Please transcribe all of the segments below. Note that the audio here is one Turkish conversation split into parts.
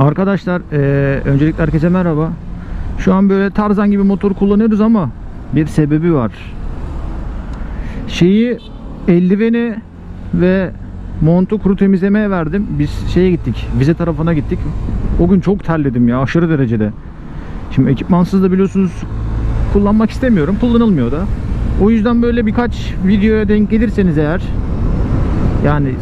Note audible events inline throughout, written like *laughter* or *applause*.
Arkadaşlar eee, öncelikle herkese merhaba. Şu an böyle Tarzan gibi motor kullanıyoruz ama bir sebebi var. Şeyi eldiveni ve montu kuru temizlemeye verdim. Biz şeye gittik. Vize tarafına gittik. O gün çok terledim ya aşırı derecede. Şimdi ekipmansız da biliyorsunuz kullanmak istemiyorum. Kullanılmıyor da. O yüzden böyle birkaç videoya denk gelirseniz eğer yani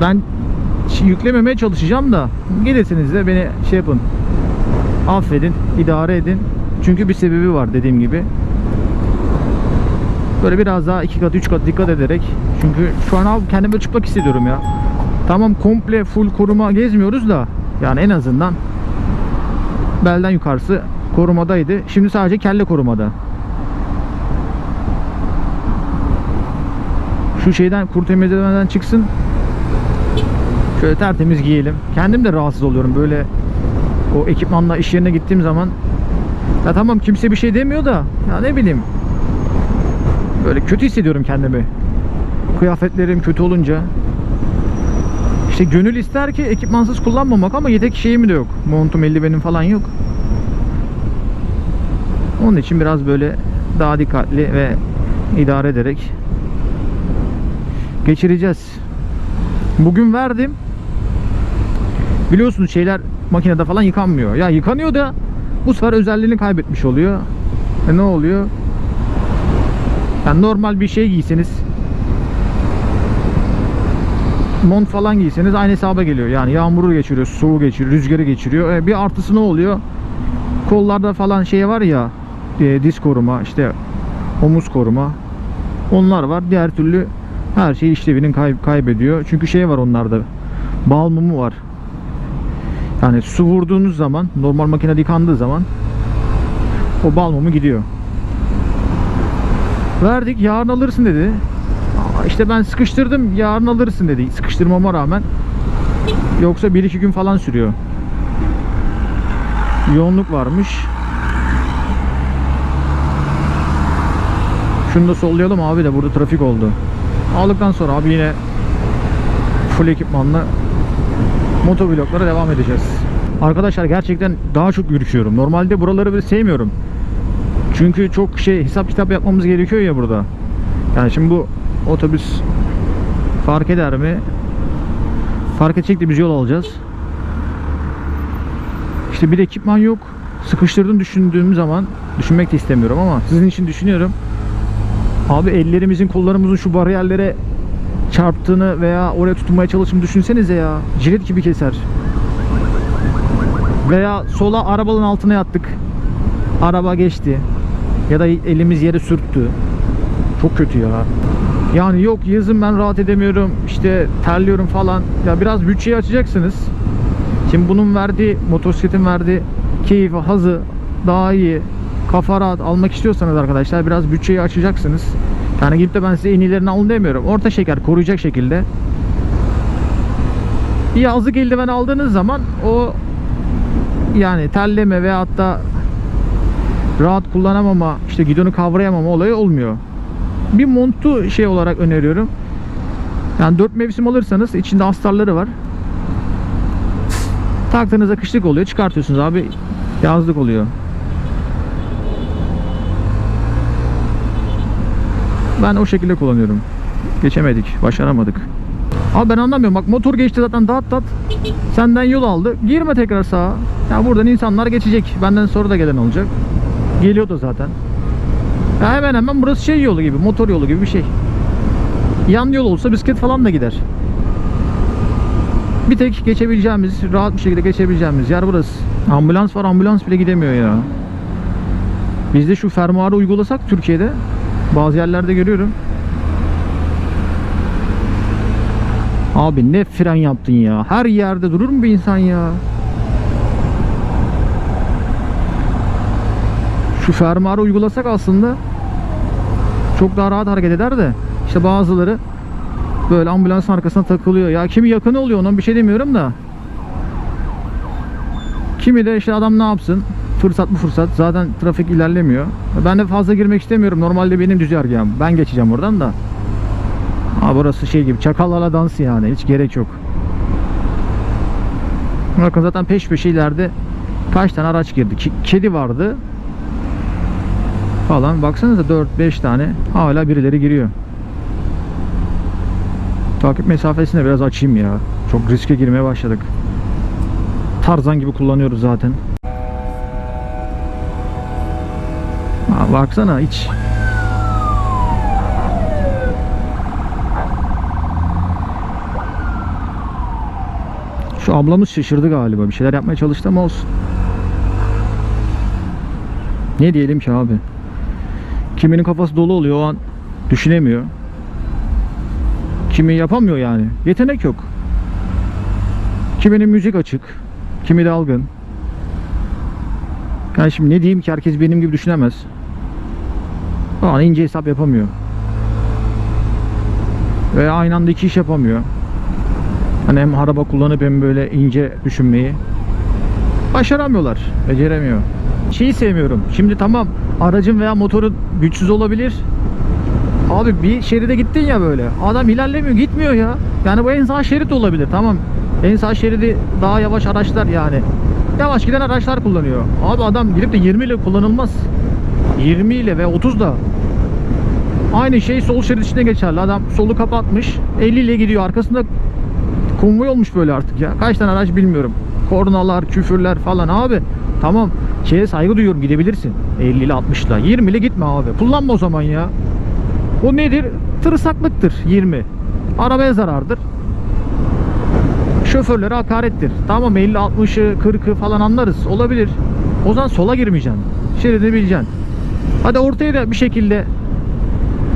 ben yüklememeye çalışacağım da gelirseniz de beni şey yapın. Affedin, idare edin. Çünkü bir sebebi var dediğim gibi. Böyle biraz daha iki kat, üç kat dikkat ederek. Çünkü şu an abi kendimi çıplak hissediyorum ya. Tamam komple full koruma gezmiyoruz da yani en azından belden yukarısı korumadaydı. Şimdi sadece kelle korumada. Şu şeyden kuru temizlemeden çıksın. Şöyle tertemiz giyelim. Kendim de rahatsız oluyorum böyle o ekipmanla iş yerine gittiğim zaman. Ya tamam kimse bir şey demiyor da ya ne bileyim. Böyle kötü hissediyorum kendimi. Kıyafetlerim kötü olunca. İşte gönül ister ki ekipmansız kullanmamak ama yedek şeyim de yok. Montum eldivenim falan yok. Onun için biraz böyle daha dikkatli ve idare ederek geçireceğiz. Bugün verdim. Biliyorsunuz şeyler makinede falan yıkanmıyor. Ya yıkanıyor da bu sefer özelliğini kaybetmiş oluyor. E ne oluyor? Yani normal bir şey giyseniz mont falan giyseniz aynı hesaba geliyor. Yani yağmuru geçiriyor, soğuğu geçiriyor, rüzgarı geçiriyor. E bir artısı ne oluyor? Kollarda falan şey var ya e, diz koruma, işte omuz koruma. Onlar var. Diğer türlü her şey işlevini kay- kaybediyor. Çünkü şey var onlarda. Bal mumu var. Yani su vurduğunuz zaman, normal makinede yıkandığı zaman o bal mumu gidiyor. Verdik, yarın alırsın dedi. İşte ben sıkıştırdım, yarın alırsın dedi. Sıkıştırmama rağmen. Yoksa 1-2 gün falan sürüyor. Yoğunluk varmış. Şunu da sollayalım abi de burada trafik oldu. Aldıktan sonra abi yine full ekipmanla motovloglara devam edeceğiz. Arkadaşlar gerçekten daha çok yürüyüşüyorum. Normalde buraları böyle sevmiyorum. Çünkü çok şey hesap kitap yapmamız gerekiyor ya burada. Yani şimdi bu otobüs fark eder mi? Fark edecek de biz yol alacağız. İşte bir ekipman yok. Sıkıştırdım düşündüğüm zaman düşünmek de istemiyorum ama sizin için düşünüyorum. Abi ellerimizin kollarımızın şu bariyerlere çarptığını veya oraya tutunmaya çalıştığını düşünsenize ya. Jilet gibi keser. Veya sola arabanın altına yattık. Araba geçti. Ya da elimiz yere sürttü. Çok kötü ya. Yani yok yazın ben rahat edemiyorum. işte terliyorum falan. Ya biraz bütçeyi açacaksınız. Şimdi bunun verdiği, motosikletin verdiği keyfi, hazı daha iyi, kafa rahat almak istiyorsanız arkadaşlar biraz bütçeyi açacaksınız. Yani gidip de ben size en iyilerini alın demiyorum. Orta şeker koruyacak şekilde. Yazlık eldiven aldığınız zaman o yani terleme veya hatta rahat kullanamama, işte gidonu kavrayamama olayı olmuyor. Bir montu şey olarak öneriyorum. Yani 4 mevsim alırsanız içinde astarları var. Taktığınızda kışlık oluyor. Çıkartıyorsunuz abi. Yazlık oluyor. Ben o şekilde kullanıyorum. Geçemedik. Başaramadık. Abi ben anlamıyorum. Bak motor geçti zaten dat dat. Senden yol aldı. Girme tekrar sağa. Ya buradan insanlar geçecek. Benden sonra da gelen olacak. Geliyordu zaten. Ya hemen hemen burası şey yolu gibi. Motor yolu gibi bir şey. Yan yol olsa bisiklet falan da gider. Bir tek geçebileceğimiz, rahat bir şekilde geçebileceğimiz yer burası. Ambulans var, ambulans bile gidemiyor ya. Bizde şu fermuarı uygulasak Türkiye'de bazı yerlerde görüyorum. Abi ne fren yaptın ya. Her yerde durur mu bir insan ya? Şu fermuarı uygulasak aslında çok daha rahat hareket eder de işte bazıları böyle ambulansın arkasına takılıyor. Ya kimi yakını oluyor onun bir şey demiyorum da. Kimi de işte adam ne yapsın? Fırsat bu fırsat. Zaten trafik ilerlemiyor. Ben de fazla girmek istemiyorum. Normalde benim düzergahım. Ben geçeceğim oradan da. Ha burası şey gibi çakallarla dansı yani. Hiç gerek yok. Bakın zaten peş peşe ileride kaç tane araç girdi. Kedi vardı. Falan. Baksanıza 4-5 tane hala birileri giriyor. Takip mesafesini de biraz açayım ya. Çok riske girmeye başladık. Tarzan gibi kullanıyoruz zaten. Baksana hiç. Şu ablamız şaşırdı galiba. Bir şeyler yapmaya çalıştı ama olsun. Ne diyelim ki abi? Kiminin kafası dolu oluyor o an düşünemiyor. Kimi yapamıyor yani. Yetenek yok. Kiminin müzik açık. Kimi dalgın. Yani şimdi ne diyeyim ki herkes benim gibi düşünemez. O an ince hesap yapamıyor. Ve aynı anda iki iş yapamıyor. Hani hem araba kullanıp hem böyle ince düşünmeyi başaramıyorlar. Beceremiyor. Şeyi sevmiyorum. Şimdi tamam aracın veya motorun güçsüz olabilir. Abi bir şeride gittin ya böyle. Adam ilerlemiyor, gitmiyor ya. Yani bu en sağ şerit olabilir. Tamam. En sağ şeridi daha yavaş araçlar yani. Yavaş giden araçlar kullanıyor. Abi adam gidip de 20 ile kullanılmaz. 20 ile ve 30 da. Aynı şey sol şerit içinde geçerli. Adam solu kapatmış. 50 ile gidiyor. Arkasında konvoy olmuş böyle artık ya. Kaç tane araç bilmiyorum. Kornalar, küfürler falan abi. Tamam. Şeye saygı duyuyorum gidebilirsin. 50 ile 60 ile. 20 ile gitme abi. Kullanma o zaman ya. O nedir? Tırsaklıktır 20. Arabaya zarardır. Şoförlere hakarettir. Tamam 50 60'ı 40'ı falan anlarız. Olabilir. O zaman sola girmeyeceksin. Şeridini bileceksin. Hadi ortaya da bir şekilde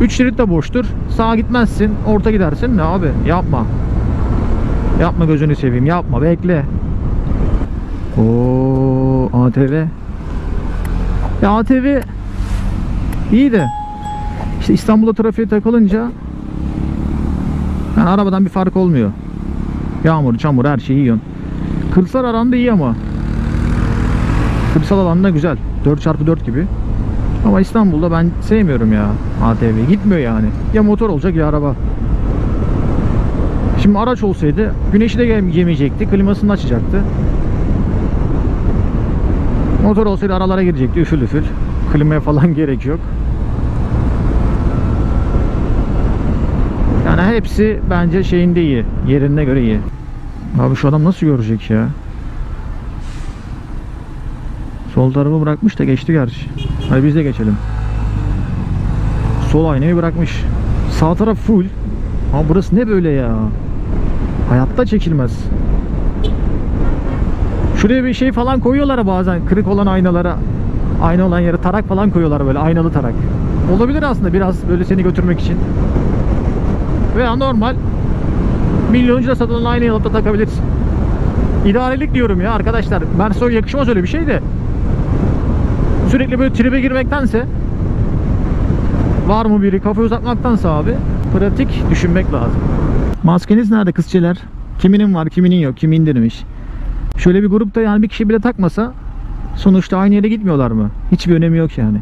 3 şerit de boştur. Sağa gitmezsin. Orta gidersin. Ne abi? Yapma. Yapma gözünü seveyim. Yapma. Bekle. Oo ATV. Ya ATV iyi de işte İstanbul'da trafiğe takılınca yani arabadan bir fark olmuyor. Yağmur, çamur her şeyi yiyorsun. Kırsal alanda iyi ama. Kırsal alanda güzel. 4x4 gibi. Ama İstanbul'da ben sevmiyorum ya ATV. Gitmiyor yani. Ya motor olacak ya araba. Şimdi araç olsaydı güneşi de yem- yemeyecekti. Klimasını açacaktı. Motor olsaydı aralara girecekti üfül üfül. Klimaya falan *laughs* gerek yok. Yani hepsi bence şeyinde iyi. Yerine göre iyi. Abi şu adam nasıl görecek ya? Sol tarafı bırakmış da geçti gerçi. Hadi biz de geçelim. Sol aynayı bırakmış. Sağ taraf full. Ama burası ne böyle ya? Hayatta çekilmez. Şuraya bir şey falan koyuyorlar bazen kırık olan aynalara. Ayna olan yere tarak falan koyuyorlar böyle aynalı tarak. Olabilir aslında biraz böyle seni götürmek için. Veya normal milyoncu da satılan aynayı alıp da takabilirsin. İdarelik diyorum ya arkadaşlar. Merso yakışmaz öyle bir şey de. Sürekli böyle tribe girmektense var mı biri kafa uzatmaktansa abi pratik düşünmek lazım. Maskeniz nerede kızçeler? Kiminin var kiminin yok kimi indirmiş. Şöyle bir grupta yani bir kişi bile takmasa sonuçta aynı yere gitmiyorlar mı? Hiçbir önemi yok yani.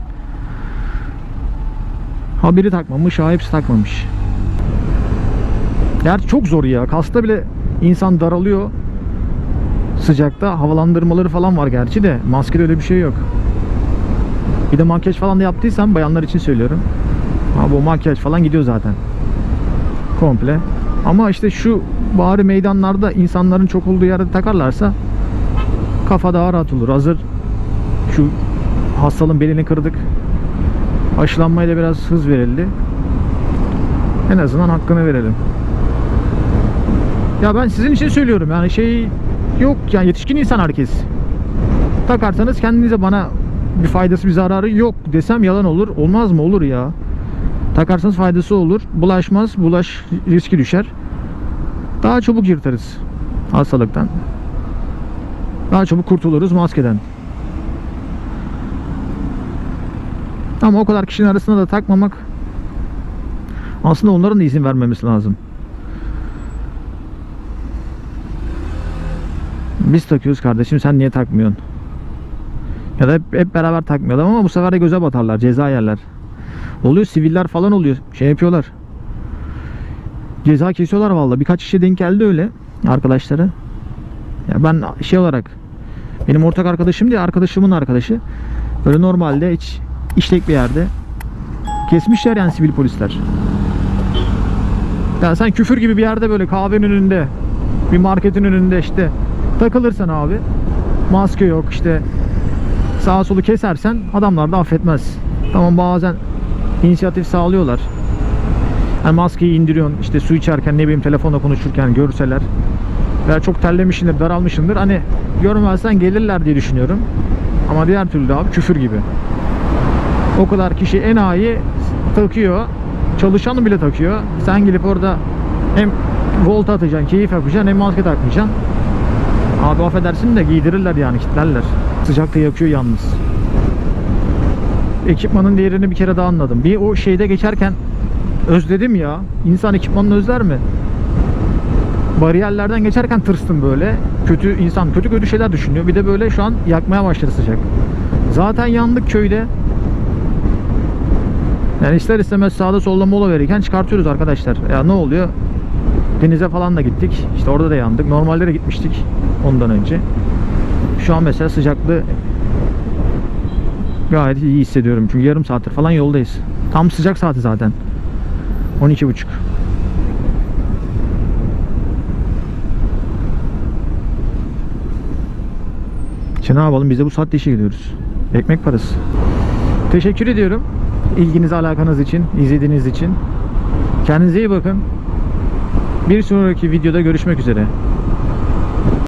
Ha biri takmamış ha hepsi takmamış. Gerçi çok zor ya. Kasta bile insan daralıyor. Sıcakta havalandırmaları falan var gerçi de maskede öyle bir şey yok. Bir de makyaj falan da yaptıysam bayanlar için söylüyorum. Ha bu makyaj falan gidiyor zaten. Komple. Ama işte şu bari meydanlarda insanların çok olduğu yerde takarlarsa kafa daha rahat olur. Hazır şu hastalığın belini kırdık. Aşılanmaya da biraz hız verildi. En azından hakkını verelim. Ya ben sizin için söylüyorum yani şey yok yani yetişkin insan herkes. Takarsanız kendinize bana bir faydası bir zararı yok desem yalan olur. Olmaz mı? Olur ya. Takarsanız faydası olur. Bulaşmaz. Bulaş riski düşer. Daha çabuk yırtarız hastalıktan. Daha çabuk kurtuluruz maskeden. Ama o kadar kişinin arasında da takmamak aslında onların da izin vermemesi lazım. Biz takıyoruz kardeşim sen niye takmıyorsun? Ya da hep, hep beraber takmayalım ama bu sefer de göze batarlar ceza yerler. Oluyor siviller falan oluyor şey yapıyorlar. Ceza kesiyorlar vallahi birkaç kişi denk geldi öyle arkadaşları. Ya ben şey olarak benim ortak arkadaşım diye arkadaşımın arkadaşı. Böyle normalde hiç işlek bir yerde kesmişler yani sivil polisler. Ya sen küfür gibi bir yerde böyle kahvenin önünde bir marketin önünde işte takılırsan abi maske yok işte sağa solu kesersen adamlar da affetmez. Tamam bazen inisiyatif sağlıyorlar. Yani maskeyi indiriyorsun işte su içerken ne bileyim telefonla konuşurken görseler veya çok terlemişsindir daralmışsındır hani görmezsen gelirler diye düşünüyorum. Ama diğer türlü de abi küfür gibi. O kadar kişi enayi takıyor. Çalışanı bile takıyor. Sen gelip orada hem volta atacaksın, keyif yapacaksın hem maske takmayacaksın. Abi affedersin de giydirirler yani kitlerler. Sıcakta yakıyor yalnız. Ekipmanın değerini bir kere daha anladım. Bir o şeyde geçerken özledim ya. İnsan ekipmanını özler mi? Bariyerlerden geçerken tırstım böyle. Kötü insan kötü kötü şeyler düşünüyor. Bir de böyle şu an yakmaya başladı sıcak. Zaten yandık köyde. Yani ister istemez sağda solda mola verirken çıkartıyoruz arkadaşlar. Ya ne oluyor? Denize falan da gittik. İşte orada da yandık. Normalde de gitmiştik ondan önce. Şu an mesela sıcaklığı gayet iyi hissediyorum. Çünkü yarım saattir falan yoldayız. Tam sıcak saati zaten. 12.30. İşte ne yapalım biz de bu saatte işe gidiyoruz. Ekmek parası. Teşekkür ediyorum. İlginiz alakanız için, izlediğiniz için. Kendinize iyi bakın. Bir sonraki videoda görüşmek üzere.